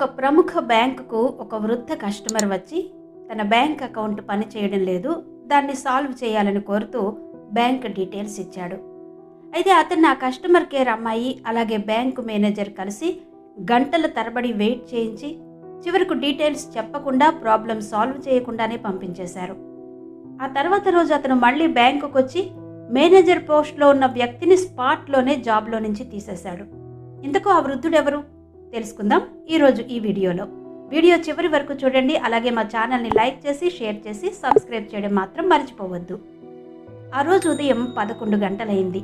ఒక ప్రముఖ బ్యాంకుకు ఒక వృద్ధ కస్టమర్ వచ్చి తన బ్యాంక్ అకౌంట్ పని చేయడం లేదు దాన్ని సాల్వ్ చేయాలని కోరుతూ బ్యాంక్ డీటెయిల్స్ ఇచ్చాడు. అయితే అతను ఆ కస్టమర్ కేర్ అమ్మాయి అలాగే బ్యాంకు మేనేజర్ కలిసి గంటల తరబడి వెయిట్ చేయించి చివరకు డీటెయిల్స్ చెప్పకుండా ప్రాబ్లం సాల్వ్ చేయకుండానే పంపించేశారు. ఆ తర్వాత రోజు అతను మళ్ళీ బ్యాంకుకు వచ్చి మేనేజర్ పోస్ట్లో ఉన్న వ్యక్తిని స్పాట్లోనే జాబ్లో నుంచి తీసేశాడు. ఇంతకు ఆ వృద్ధుడెవరు? తెలుసుకుందాం ఈరోజు ఈ వీడియోలో. వీడియో చివరి వరకు చూడండి అలాగే మా ఛానల్ని లైక్ చేసి షేర్ చేసి సబ్స్క్రైబ్ చేయడం మాత్రం మర్చిపోవద్దు. ఆ రోజు ఉదయం పదకొండు గంటలైంది.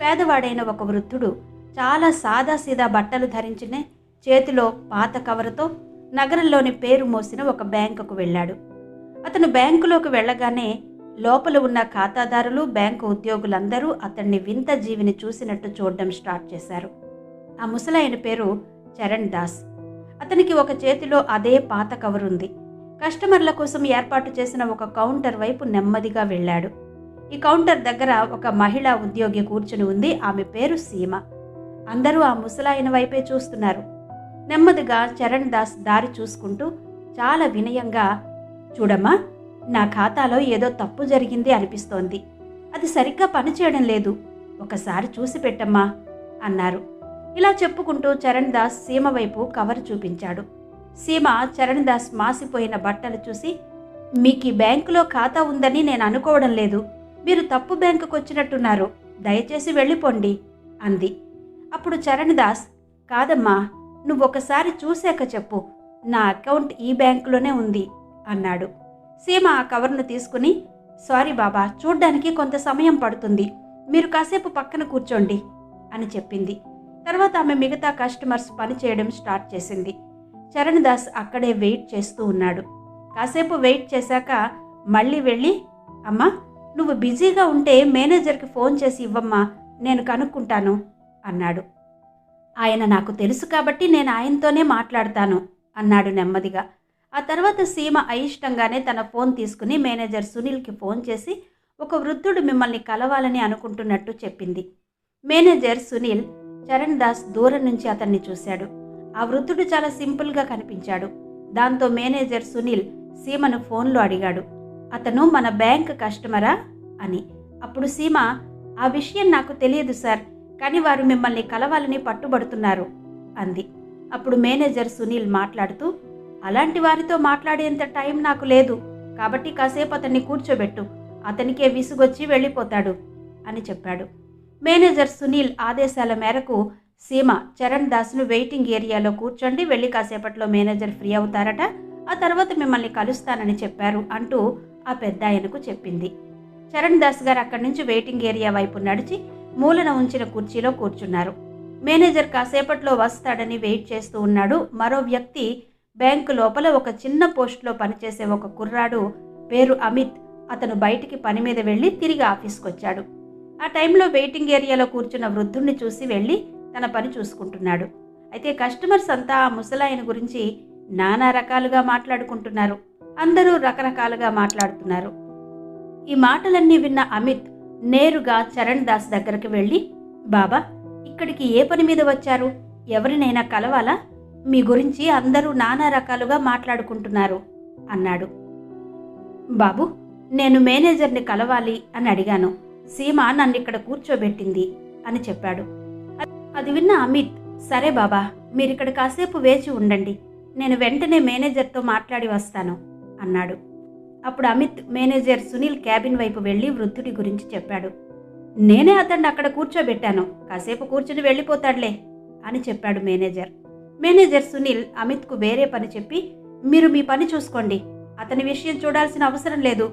పేదవాడైన ఒక వృద్ధుడు చాలా సాదాసీదా బట్టలు ధరించిన చేతిలో పాత కవరుతో నగరంలోని పేరు మోసిన ఒక బ్యాంకుకు వెళ్ళాడు. అతను బ్యాంకులోకి వెళ్ళగానే లోపల ఉన్న ఖాతాదారులు బ్యాంకు ఉద్యోగులందరూ అతన్ని వింత జీవిని చూసినట్టు చూడడం స్టార్ట్ చేశారు. ఆ ముసలాయన పేరు చరణ్ దాస్. అతనికి ఒక చేతిలో అదే పాత కవర్ ఉంది. కస్టమర్ల కోసం ఏర్పాటు చేసిన ఒక కౌంటర్ వైపు నెమ్మదిగా వెళ్ళాడు. ఈ కౌంటర్ దగ్గర ఒక మహిళా ఉద్యోగి కూర్చుని ఉంది. ఆమె పేరు సీమ. అందరూ ఆ ముసలాయన వైపే చూస్తున్నారు. నెమ్మదిగా చరణ్ దాస్ దారి చూసుకుంటూ చాలా వినయంగా చూడమ్మా నా ఖాతాలో ఏదో తప్పు జరిగింది అనిపిస్తోంది. అది సరిగ్గా పనిచేయడం లేదు. ఒకసారి చూసి పెట్టమ్మా అన్నారు. ఇలా చెప్పుకుంటూ చరణ్ దాస్ సీమ వైపు కవర్ చూపించాడు. సీమ చరణ్ దాస్ మాసిపోయిన బట్టలు చూసి మీకు ఈ బ్యాంకులో ఖాతా ఉందని నేను అనుకోవడం లేదు. మీరు తప్పు బ్యాంకుకు వచ్చినట్టున్నారు దయచేసి వెళ్ళిపోండి అంది. అప్పుడు చరణ్ దాస్ కాదమ్మా నువ్వు ఒకసారి చూశాక చెప్పు. నా అకౌంట్ ఈ బ్యాంకులోనే ఉంది అన్నాడు. సీమ ఆ కవర్ను తీసుకుని సారీ బాబా చూడ్డానికి కొంత సమయం పడుతుంది. మీరు కాసేపు పక్కన కూర్చోండి అని చెప్పింది. తర్వాత ఆమె మిగతా కస్టమర్స్ పనిచేయడం స్టార్ట్ చేసింది. చరణ్ దాస్ అక్కడే వెయిట్ చేస్తూ ఉన్నాడు. కాసేపు వెయిట్ చేశాక మళ్ళీ వెళ్ళి అమ్మా నువ్వు బిజీగా ఉంటే మేనేజర్కి ఫోన్ చేసి ఇవ్వమ్మా నేను కనుక్కుంటాను అన్నాడు. ఆయన నాకు తెలుసు కాబట్టి నేను ఆయనతోనే మాట్లాడతాను అన్నాడు నెమ్మదిగా. ఆ తర్వాత సీమ అయిష్టంగానే తన ఫోన్ తీసుకుని మేనేజర్ సునీల్కి ఫోన్ చేసి ఒక వృద్ధుడు మిమ్మల్ని కలవాలని అనుకుంటున్నట్టు చెప్పింది. మేనేజర్ సునీల్ చరణ్ దాస్ దూరం నుంచి అతన్ని చూశాడు. ఆ వృద్ధుడు చాలా సింపుల్గా కనిపించాడు. దాంతో మేనేజర్ సునీల్ సీమను ఫోన్లో అడిగాడు. అతను మన బ్యాంక్ కస్టమరా? అని. అప్పుడు సీమ ఆ విషయం నాకు తెలియదు సార్ కానీ వారు మిమ్మల్ని కలవాలని పట్టుబడుతున్నారు అంది. అప్పుడు మేనేజర్ సునీల్ మాట్లాడుతూ అలాంటి వారితో మాట్లాడేంత టైం నాకు లేదు కాబట్టి కాసేపు అతన్ని కూర్చోబెట్టు అతనికే విసుగొచ్చి వెళ్ళిపోతాడు అని చెప్పాడు. మేనేజర్ సునీల్ ఆదేశాల మేరకు సీమ చరణ్ దాస్ను వెయిటింగ్ ఏరియాలో కూర్చోండి వెళ్ళి కాసేపట్లో మేనేజర్ ఫ్రీ అవుతారట. ఆ తర్వాత మిమ్మల్ని కలుస్తానని చెప్పారు అంటూ ఆ పెద్ద ఆయనకు చెప్పింది. చరణ్ దాస్ గారు అక్కడి నుంచి వెయిటింగ్ ఏరియా వైపు నడిచి మూలన ఉంచిన కుర్చీలో కూర్చున్నారు. మేనేజర్ కాసేపట్లో వస్తాడని వెయిట్ చేస్తూ ఉన్నాడు. మరో వ్యక్తి బ్యాంకు లోపల ఒక చిన్న పోస్ట్లో పనిచేసే ఒక కుర్రాడు పేరు అమిత్. అతను బయటికి పని మీద వెళ్ళి తిరిగి ఆఫీస్కి వచ్చాడు ఆ టైంలో వెయిటింగ్ ఏరియాలో కూర్చున్న వృద్ధుణ్ణి చూసి వెళ్ళి తన పని చూసుకుంటున్నాడు. అయితే కస్టమర్స్ అంతా ఆ ముసలాయన గురించి నానా రకాలుగా మాట్లాడుకుంటున్నారు. అందరూ రకరకాలుగా మాట్లాడుతున్నారు. ఈ మాటలన్నీ విన్న అమిత్ నేరుగా చరణ్ దాస్ దగ్గరికి వెళ్ళి బాబా ఇక్కడికి ఏ పని మీద వచ్చారు? ఎవరినైనా కలవాలా? మీ గురించి అందరూ నానా రకాలుగా మాట్లాడుకుంటున్నారు అన్నాడు. బాబు నేను మేనేజర్ని కలవాలి అని అడిగాను. సీమ నన్ను ఇక్కడ కూర్చోబెట్టింది అని చెప్పాడు. అది విన్న అమిత్ సరే బాబా మీరిక్కడ కాసేపు వేచి ఉండండి. నేను వెంటనే మేనేజర్తో మాట్లాడి వస్తాను అన్నాడు. అప్పుడు అమిత్ మేనేజర్ సునీల్ క్యాబిన్ వైపు వెళ్ళి వృద్ధుడి గురించి చెప్పాడు. నేనే అతన్ని అక్కడ కూర్చోబెట్టాను కాసేపు కూర్చుని వెళ్ళిపోతాడులే అని చెప్పాడు మేనేజర్. మేనేజర్ సునీల్ అమిత్కు వేరే పని చెప్పి మీరు మీ పని చూసుకోండి అతని విషయం చూడాల్సిన అవసరం లేదు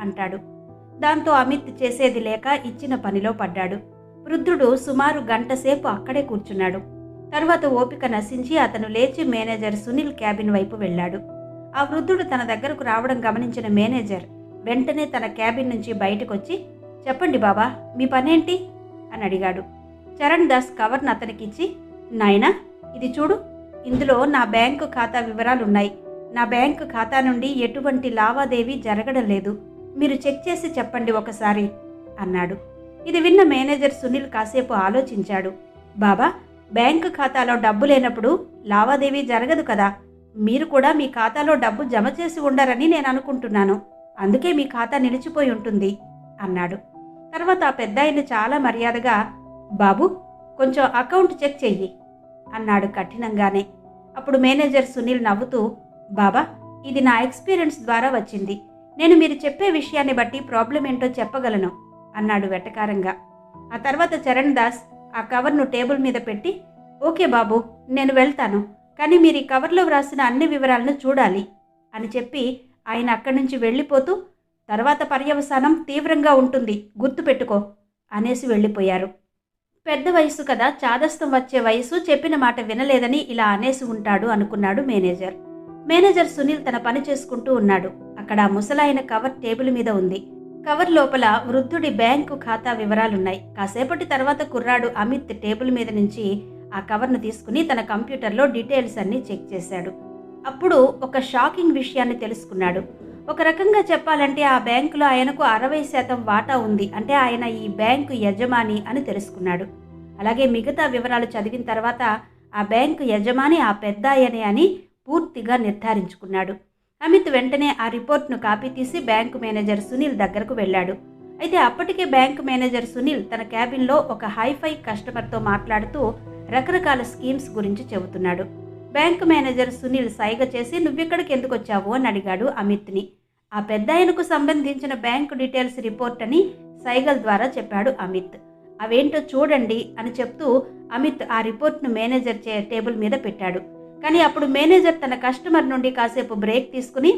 అంటాడు. దాంతో అమిత్ చేసేది లేక ఇచ్చిన పనిలో పడ్డాడు. వృద్ధుడు సుమారు గంట సేపు అక్కడే కూర్చున్నాడు. తర్వాత ఓపిక నశించి అతను లేచి మేనేజర్ సునీల్ క్యాబిన్ వైపు వెళ్ళాడు. ఆ వృద్ధుడు తన దగ్గరకు రావడం గమనించిన మేనేజర్ వెంటనే తన క్యాబిన్ నుంచి బయటకొచ్చి చెప్పండి బాబా మీ పనేంటి? అని అడిగాడు. చరణ్ దాస్ కవర్ను అతనికిచ్చి నాయనా ఇది చూడు ఇందులో నా బ్యాంకు ఖాతా వివరాలు ఉన్నాయి నా బ్యాంకు ఖాతా నుండి ఎటువంటి లావాదేవీ జరగడం లేదు. మీరు చెక్ చేసి చెప్పండి ఒకసారి అన్నాడు. ఇది విన్న మేనేజర్ సునీల్ కాసేపు ఆలోచించాడు. బాబా బ్యాంకు ఖాతాలో డబ్బు లేనప్పుడు లావాదేవీ జరగదు కదా. మీరు కూడా మీ ఖాతాలో డబ్బు జమ చేసి ఉండరని నేను అనుకుంటున్నాను. అందుకే మీ ఖాతా నిలిచిపోయి ఉంటుంది అన్నాడు. తర్వాత ఆ పెద్ద చాలా మర్యాదగా బాబు కొంచెం అకౌంట్ చెక్ చెయ్యి అన్నాడు కఠినంగానే. అప్పుడు మేనేజర్ సునీల్ నవ్వుతూ బాబా ఇది నా ఎక్స్పీరియన్స్ ద్వారా వచ్చింది. నేను మీరు చెప్పే విషయాన్ని బట్టి ప్రాబ్లం ఏంటో చెప్పగలను అన్నాడు వెటకారంగా. ఆ తర్వాత చరణ్ దాస్ ఆ కవర్ను టేబుల్ మీద పెట్టి ఓకే బాబు నేను వెళ్తాను కానీ మీరు ఈ కవర్లో వ్రాసిన అన్ని వివరాలను చూడాలి అని చెప్పి ఆయన అక్కడి నుంచి వెళ్ళిపోతూ తర్వాత పర్యవసానం తీవ్రంగా ఉంటుంది గుర్తుపెట్టుకో అనేసి వెళ్ళిపోయారు. పెద్ద వయసు కదా చాదస్తం వచ్చే వయసు చెప్పిన మాట వినలేదని ఇలా అనేసి ఉంటాడు అనుకున్నాడు మేనేజర్. మేనేజర్ సునీల్ తన పని చేసుకుంటూ ఉన్నాడు. అక్కడ ముసలాయన కవర్ టేబుల్ మీద ఉంది. కవర్ లోపల వృద్ధుడి బ్యాంకు ఖాతా వివరాలున్నాయి. కాసేపటి తర్వాత కుర్రాడు అమిత్ టేబుల్ మీద నుంచి ఆ కవర్ను తీసుకుని తన కంప్యూటర్లో డీటెయిల్స్ అన్ని చెక్ చేశాడు. అప్పుడు ఒక షాకింగ్ విషయాన్ని తెలుసుకున్నాడు. ఒక రకంగా చెప్పాలంటే ఆ బ్యాంకులో ఆయనకు అరవై శాతం వాటా ఉంది. అంటే ఆయన ఈ బ్యాంకు యజమాని అని తెలుసుకున్నాడు. అలాగే మిగతా వివరాలు చదివిన తర్వాత ఆ బ్యాంకు యజమాని ఆ పెద్దాయనే అని పూర్తిగా నిర్ధారించుకున్నాడు. అమిత్ వెంటనే ఆ రిపోర్ట్ను కాపీ తీసి బ్యాంకు మేనేజర్ సునీల్ దగ్గరకు వెళ్ళాడు. అయితే అప్పటికే బ్యాంకు మేనేజర్ సునీల్ తన క్యాబిన్లో ఒక హైఫై కస్టమర్తో మాట్లాడుతూ రకరకాల స్కీమ్స్ గురించి చెబుతున్నాడు. బ్యాంకు మేనేజర్ సునీల్ సైగ చేసి నువ్విక్కడికి ఎందుకు వచ్చావు అని అడిగాడు అమిత్ని. ఆ పెద్దాయనకు సంబంధించిన బ్యాంకు డీటెయిల్స్ రిపోర్ట్ అని సైగల్ ద్వారా చెప్పాడు అమిత్. అవేంటో చూడండి అని చెప్తూ అమిత్ ఆ రిపోర్ట్ను మేనేజర్ చే టేబుల్ మీద పెట్టాడు. కానీ అప్పుడు మేనేజర్ తన కస్టమర్ నుండి కాసేపు బ్రేక్ తీసుకుని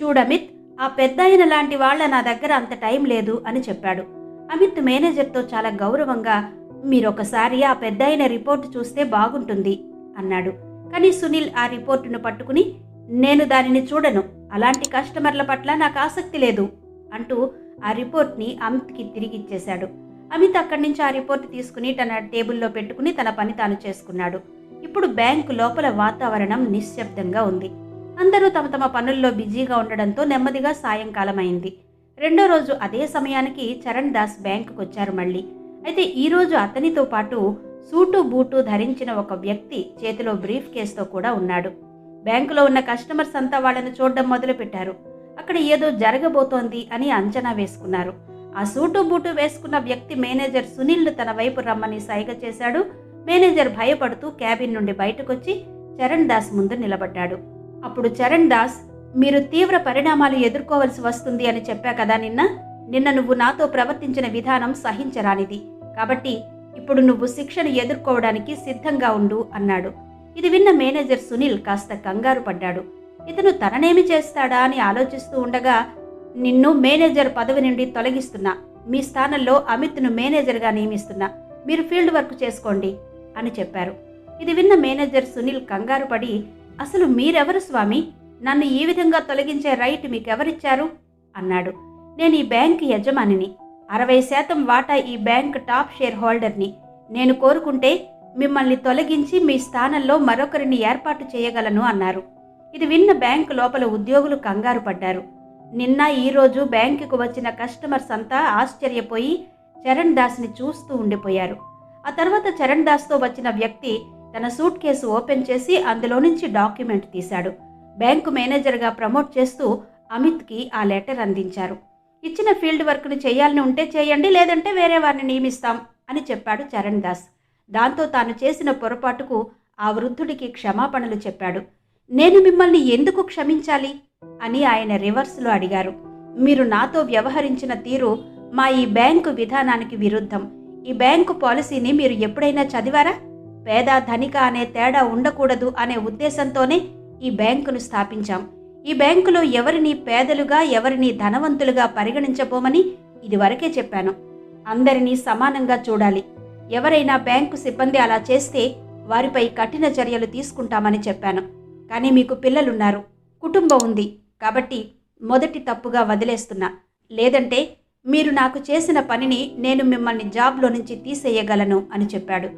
చూడమిత్ ఆ పెద్దాయన లాంటి వాళ్ళ నా దగ్గర అంత టైం లేదు అని చెప్పాడు. అమిత్ మేనేజర్తో చాలా గౌరవంగా మీరొకసారి ఆ పెద్దాయన రిపోర్ట్ చూస్తే బాగుంటుంది అన్నాడు. కానీ సునీల్ ఆ రిపోర్టును పట్టుకుని నేను దానిని చూడను. అలాంటి కస్టమర్ల పట్ల నాకు ఆసక్తి లేదు అంటూ ఆ రిపోర్ట్ని అమిత్కి తిరిగిచ్చేశాడు అమిత్ అక్కడి నుంచి ఆ రిపోర్ట్ తీసుకుని తన టేబుల్లో పెట్టుకుని తన పని తాను చేసుకున్నాడు. ఇప్పుడు బ్యాంకు లోపల వాతావరణం నిశ్శబ్దంగా ఉంది. అందరూ తమ తమ పనుల్లో బిజీగా ఉండడంతో నెమ్మదిగా సాయంకాలం అయింది రెండో రోజు అదే సమయానికి చరణ్ దాస్ బ్యాంకుకు వచ్చారు మళ్ళీ. అయితే ఈరోజు అతనితో పాటు సూటు బూటు ధరించిన ఒక వ్యక్తి చేతిలో బ్రీఫ్ కేసుతో కూడా ఉన్నాడు. బ్యాంకులో ఉన్న కస్టమర్స్ అంతా వాళ్ళని చూడడం మొదలుపెట్టారు. అక్కడ ఏదో జరగబోతోంది అని అంచనా వేసుకున్నారు. ఆ సూటు బూటు వేసుకున్న వ్యక్తి మేనేజర్ సునీల్ తన వైపు రమ్మని సైగ చేశాడు. మేనేజర్ భయపడుతూ క్యాబిన్ నుండి బయటకొచ్చి చరణ్ దాస్ ముందు నిలబడ్డాడు. అప్పుడు చరణ్ దాస్ మీరు తీవ్ర పరిణామాలు ఎదుర్కోవలసి వస్తుంది అని చెప్పా కదా నిన్న? నిన్న నువ్వు నాతో ప్రవర్తించిన విధానం సహించరానిది. కాబట్టి ఇప్పుడు నువ్వు శిక్షను ఎదుర్కోవడానికి సిద్ధంగా ఉండు అన్నాడు. ఇది విన్న మేనేజర్ సునీల్ కాస్త కంగారు పడ్డాడు. ఇతను తననేమి చేస్తాడా అని ఆలోచిస్తూ ఉండగా నిన్ను మేనేజర్ పదవి నుండి తొలగిస్తున్నా. మీ స్థానంలో అమిత్ను మేనేజర్గా నియమిస్తున్నా. మీరు ఫీల్డ్ వర్క్ చేసుకోండి. అని చెప్పారు. ఇది విన్న మేనేజర్ సునీల్ కంగారు పడి అసలు మీరెవరు స్వామి? నన్ను ఈ విధంగా తొలగించే రైట్ మీకెవరిచ్చారు? అన్నాడు. నేను ఈ బ్యాంక్ యజమానిని. అరవై శాతం వాటా ఈ బ్యాంక్ టాప్ షేర్ హోల్డర్ని. నేను కోరుకుంటే మిమ్మల్ని తొలగించి మీ స్థానంలో మరొకరిని ఏర్పాటు చేయగలను అన్నారు. ఇది విన్న బ్యాంకు లోపల ఉద్యోగులు కంగారు పడ్డారు. నిన్న ఈరోజు బ్యాంకుకు వచ్చిన కస్టమర్స్ అంతా ఆశ్చర్యపోయి చరణ్ దాస్ని చూస్తూ ఉండిపోయారు. ఆ తర్వాత చరణ్ దాస్తో వచ్చిన వ్యక్తి తన సూట్ కేసు ఓపెన్ చేసి అందులో నుంచి డాక్యుమెంట్ తీశాడు. బ్యాంకు మేనేజర్గా ప్రమోట్ చేస్తూ అమిత్కి ఆ లెటర్ అందించారు. ఇచ్చిన ఫీల్డ్ వర్క్ను చేయాలని ఉంటే చేయండి లేదంటే వేరే వారిని నియమిస్తాం అని చెప్పాడు చరణ్ దాస్. దాంతో తాను చేసిన పొరపాటుకు ఆ వృద్ధుడికి క్షమాపణలు చెప్పాడు. నేను మిమ్మల్ని ఎందుకు క్షమించాలి? అని ఆయన రివర్స్లో అడిగారు. మీరు నాతో వ్యవహరించిన తీరు మా ఈ బ్యాంకు విధానానికి విరుద్ధం. ఈ బ్యాంకు పాలసీని మీరు ఎప్పుడైనా చదివారా? పేద ధనిక అనే తేడా ఉండకూడదు అనే ఉద్దేశంతోనే ఈ బ్యాంకును స్థాపించాం. ఈ బ్యాంకులో ఎవరిని పేదలుగా ఎవరిని ధనవంతులుగా పరిగణించబోమని ఇదివరకే చెప్పాను. అందరినీ సమానంగా చూడాలి. ఎవరైనా బ్యాంకు సిబ్బంది అలా చేస్తే వారిపై కఠిన చర్యలు తీసుకుంటామని చెప్పాను. కానీ మీకు పిల్లలున్నారు. కుటుంబం ఉంది కాబట్టి మొదటి తప్పుగా వదిలేస్తున్నా. లేదంటే మీరు నాకు చేసిన పనిని నేను మిమ్మల్ని జాబ్లో నుంచి తీసేయగలను అని చెప్పాడు.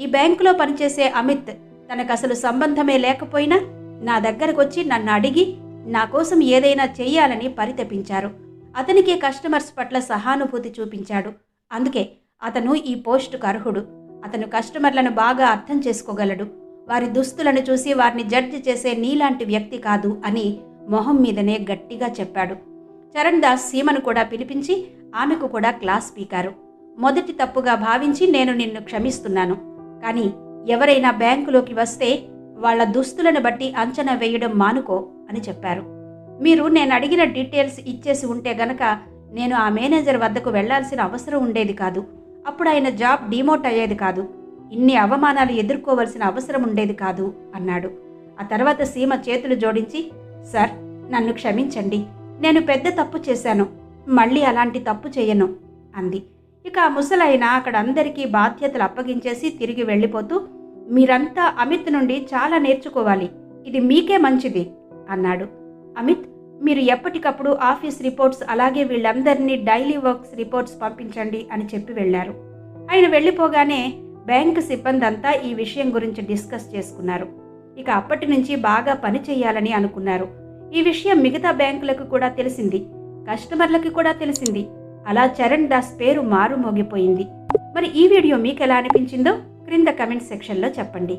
ఈ బ్యాంకులో పనిచేసే అమిత్ తనకు అసలు సంబంధమే లేకపోయినా నా దగ్గరకు వచ్చి నన్ను అడిగి నా కోసం ఏదైనా చెయ్యాలని పరితపించారు. అతనికి కస్టమర్స్ పట్ల సహానుభూతి చూపించాడు. అందుకే అతను ఈ పోస్టుకు అర్హుడు. అతను కస్టమర్లను బాగా అర్థం చేసుకోగలడు. వారి దుస్తులను చూసి వారిని జడ్జి చేసే నీలాంటి వ్యక్తి కాదు అని మొహం మీదనే గట్టిగా చెప్పాడు. చరణ్ దాస్ సీమను కూడా పిలిపించి ఆమెకు కూడా క్లాస్ పీకారు. మొదటి తప్పుగా భావించి నేను నిన్ను క్షమిస్తున్నాను. కానీ ఎవరైనా బ్యాంకులోకి వస్తే వాళ్ళ దుస్తులను బట్టి అంచనా వేయడం మానుకో అని చెప్పారు. మీరు నేను అడిగిన డీటెయిల్స్ ఇచ్చేసి ఉంటే గనక నేను ఆ మేనేజర్ వద్దకు వెళ్ళాల్సిన అవసరం ఉండేది కాదు. అప్పుడు ఆయన జాబ్ డిమోట్ అయ్యేది కాదు. ఇన్ని అవమానాలు ఎదుర్కోవలసిన అవసరం ఉండేది కాదు అన్నాడు. ఆ తర్వాత సీమ చేతులు జోడించి సార్ నన్ను క్షమించండి. నేను పెద్ద తప్పు చేశాను. మళ్ళీ అలాంటి తప్పు చేయను అంది. ఇక ముసలైన అక్కడ అందరికీ బాధ్యతలు అప్పగించేసి తిరిగి వెళ్ళిపోతూ మీరంతా అమిత్ నుండి చాలా నేర్చుకోవాలి. ఇది మీకే మంచిది అన్నాడు. అమిత్ మీరు ఎప్పటికప్పుడు ఆఫీస్ రిపోర్ట్స్ అలాగే వీళ్ళందరినీ డైలీ వర్క్స్ రిపోర్ట్స్ పంపించండి అని చెప్పి వెళ్ళారు. ఆయన వెళ్ళిపోగానే బ్యాంకు సిబ్బంది అంతా ఈ విషయం గురించి డిస్కస్ చేసుకున్నారు. ఇక అప్పటి నుంచి బాగా పని చేయాలని అనుకున్నారు. ఈ విషయం మిగతా బ్యాంకులకు కూడా తెలిసింది. కస్టమర్లకి కూడా తెలిసింది. అలా చరణ్ దాస్ పేరు మారు మోగిపోయింది మరి ఈ వీడియో మీకు ఎలా అనిపించిందో క్రింద కమెంట్ సెక్షన్లో చెప్పండి.